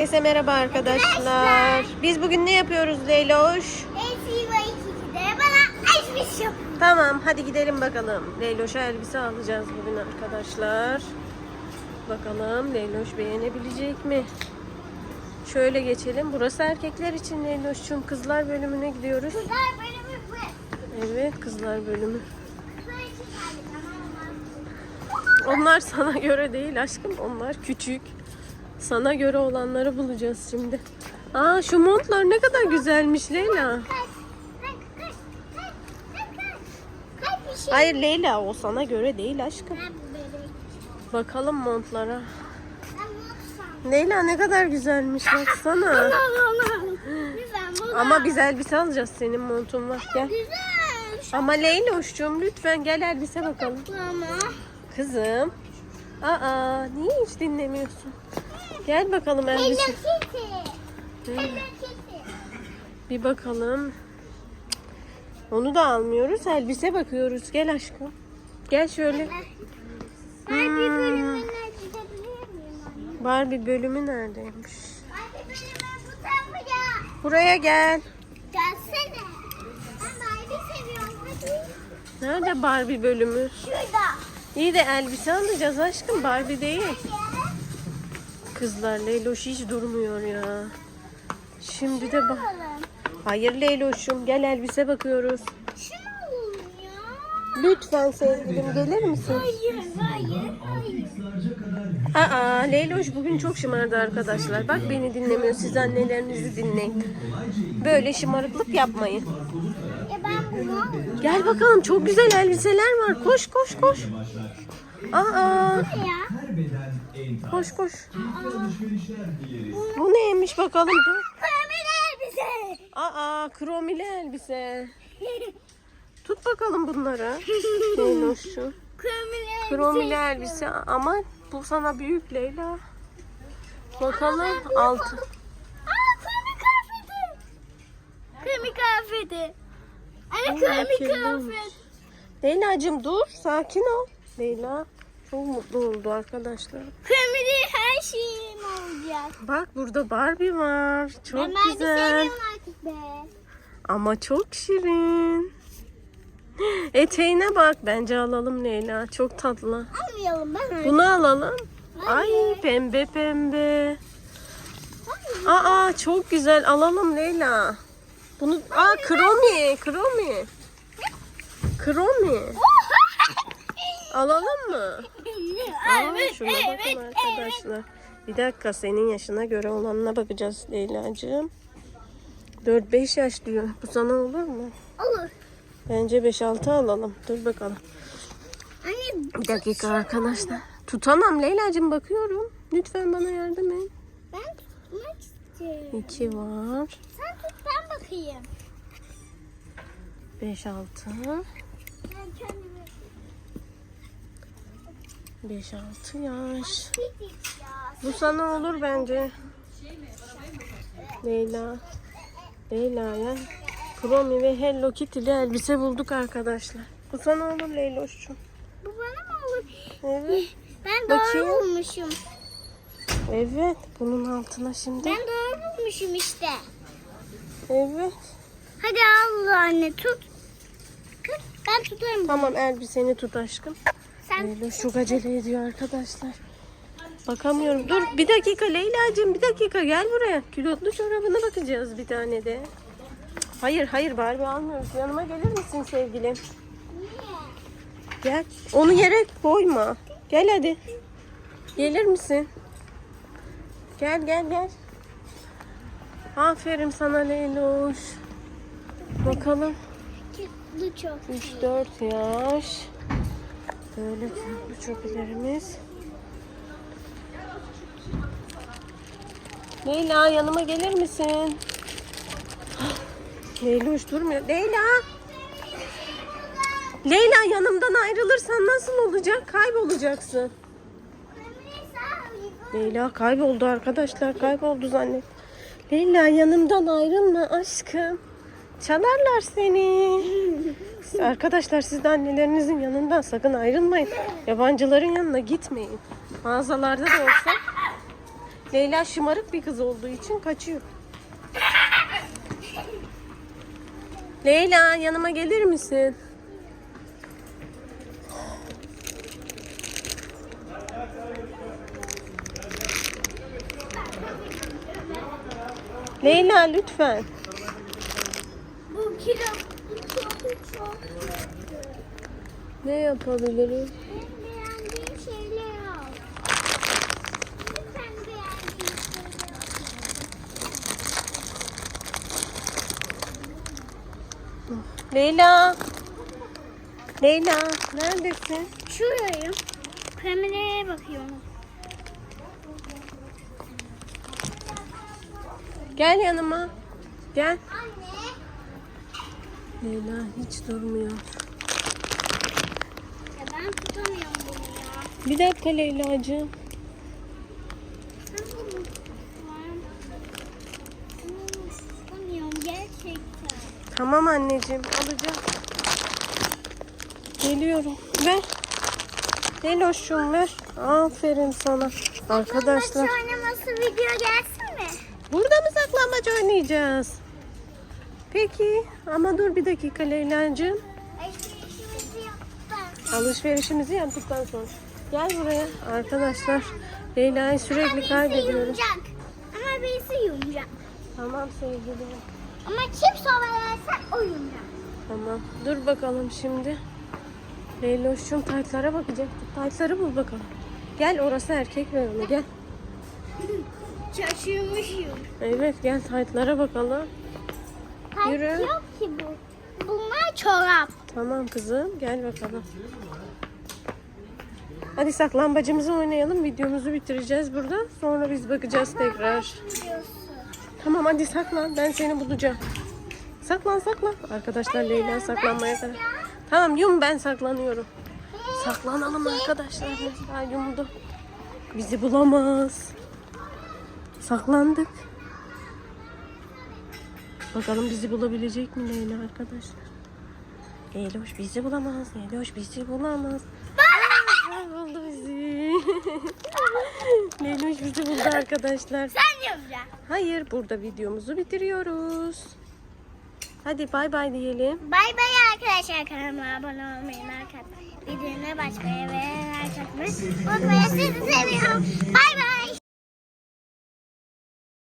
Herkese merhaba arkadaşlar. Biz bugün ne yapıyoruz Leyloş? Tamam hadi gidelim bakalım. Leyloş'a elbise alacağız bugün arkadaşlar. Bakalım Leyloş beğenebilecek mi? Şöyle geçelim. Burası erkekler için Leyloş'cum. Kızlar bölümüne gidiyoruz. Kızlar bölümü bu. Evet kızlar bölümü. Onlar sana göre değil aşkım. Onlar küçük. Sana göre olanları bulacağız şimdi. Aa şu montlar ne kadar güzelmiş Leyla. Hayır Leyla o sana göre değil aşkım. Bakalım montlara. Leyla ne kadar güzelmiş baksana. Ama biz elbise alacağız senin montun var gel. Ama Leyloş'cum lütfen gel elbise bakalım. Kızım. Aa niye hiç dinlemiyorsun? Gel bakalım Hello elbise. Kitty. Hello Kitty. Bir bakalım. Onu da almıyoruz. Elbise bakıyoruz. Gel aşkım. Gel şöyle. Hmm. bölümüne gidebilir miyim? Barbie bölümü neredeymiş? Ben bir bölüme bu tarafa Buraya gel. Gelsene. Ben Barbie seviyorum hadi. Nerede Barbie bölümü? Şurada. İyi de elbise alacağız aşkım. Barbie değil. Hadi. Kızlar Leyloş hiç durmuyor ya. Şimdi de bak. Hayır Leyloş'um gel elbise bakıyoruz. Lütfen sevgilim gelir misin? Hayır, hayır, hayır. Aa Leyloş bugün çok şımardı arkadaşlar. Bak beni dinlemiyor. Siz annelerinizi dinleyin. Böyle şımarıklık yapmayın. Alayım. Gel bakalım çok güzel elbiseler var. Koş koş koş. Aa Ya. Koş koş. Bu neymiş bakalım dur. Pembe elbise. Aa kromili elbise. Tut bakalım bunları. Leyloş'um. Kromili elbise. Kromili elbise ama bu sana büyük Leyla. Bakalım altı. Aa kremi kıyafeti. Kremi kıyafeti. Anne kremi kıyafet. Leyla'cığım dur sakin ol. Leyla çok mutlu oldu arkadaşlar. Kremili her şeyim olacak. Bak burada Barbie var. Çok ben güzel. seviyorum artık be. Ama çok şirin. Eteğine bak. Bence alalım Leyla. Çok tatlı. Almayalım ben. Bunu alalım. Ay Hayır. pembe pembe. Aa çok güzel. Alalım Leyla. Bunu aa kromi, kromi. Kromi. Alalım mı? Aa, evet, şuna evet, bakın evet. arkadaşlar. Bir dakika senin yaşına göre olanına bakacağız Leyla'cığım. 4-5 yaş diyor. Bu sana olur mu? Olur. Bence 5-6 alalım. Dur bakalım. Anne Bir dakika arkadaşlar. Tutamam Leyla'cığım bakıyorum. Lütfen bana yardım et. ben tutmak istiyorum. 2 var. Sen tut ben bakayım. 5-6. Ben kendimi 5-6 yaş. Bu sana olur bence. Leyla. Leyla'ya Kromi ve Hello Kitty'li elbise bulduk arkadaşlar. Bu sana olur Leyloş'cum. Bu bana mı olur? Evet. Ben Bakayım. doğru bulmuşum. Evet. Bunun altına şimdi. Ben doğru bulmuşum işte. Evet. Hadi al anne tut. Tut. Ben tutarım. Tamam elbiseni tut aşkım. Leyloş çok acele ediyor arkadaşlar. Bakamıyorum. Dur bir dakika Leyla'cığım bir dakika gel buraya. Külotlu çorabına bakacağız bir tane de. Hayır hayır Barbie almıyoruz. Yanıma gelir misin sevgilim? Gel. Onu yere koyma. Gel hadi. Gelir misin? Gel gel gel. Aferin sana Leyloş. Bakalım. Bu çok. 3-4 yaş. Böyle farklı çöplerimiz. Leyla yanıma gelir misin? Leyla hiç durmuyor. Leyla! Leyla yanımdan ayrılırsan nasıl olacak? Kaybolacaksın. Leyla kayboldu arkadaşlar. Kayboldu zannet. Leyla yanımdan ayrılma aşkım. Çalarlar seni. Arkadaşlar siz de annelerinizin yanından sakın ayrılmayın. Yabancıların yanına gitmeyin. Mağazalarda da olsa Leyla şımarık bir kız olduğu için kaçıyor. Leyla yanıma gelir misin? Leyla lütfen. Bu kilo. Bu çok çok. Ne yapabilirim? En beğendiğim şeyler al. Lütfen beğendiğin şeyler al. Leyla. Leyla neredesin? Şurayım. Kameraya bakıyorum. Gel yanıma. Gel. Leyla hiç durmuyor. Ya ben tutamıyorum bunu ya. Bir dakika Leyla'cığım. Ben bunu Tutamıyorum gerçekten. Tamam anneciğim alacağım. Geliyorum. Ver. Leloş'um ver. Aferin sana. Arkadaşlar Maç oynaması video gelsin mi? burada mı saklambaç oynayacağız? Peki ama dur bir dakika Leyla'cığım. Alışverişimizi yaptık. Alışverişimizi yaptıktan sonra. Gel buraya arkadaşlar. Leyla'yı sürekli yumacak. Ama birisi yumacak. Tamam sevgilim. Ama kim sorularsa o yumacak. Tamam. Dur bakalım şimdi. Leyloş'cum taytlara bakacaktık. Taytları bul bakalım. Gel orası erkek ve onu gel. Şaşırmışım. Evet gel taytlara bakalım. Yürü. Kalp yok ki bu. Bunlar çorap. Tamam kızım gel bakalım. Hadi saklambacımızı oynayalım. Videomuzu bitireceğiz burada. Sonra biz bakacağız tekrar. Tamam hadi saklan. Ben seni bulacağım. Saklan saklan. Arkadaşlar Leyla saklanmaya kadar. Tamam yum ben saklanıyorum. Saklanalım arkadaşlar. Leyla yumdu. Bizi bulamaz. Saklandık. Bakalım bizi bulabilecek mi Leyla arkadaşlar? Leyloş bizi bulamaz. Leyloş bizi bulamaz. Aa, buldu bizi. Leyloş bizi buldu arkadaşlar. Sen yumacaksın. Hayır, burada videomuzu bitiriyoruz. Hadi bay bay diyelim. Bay bay arkadaşlar kanalıma abone olmayı, like atmayı, videoya başlayı ve like atmayı unutmayın. Sizi seviyorum. Bay bay.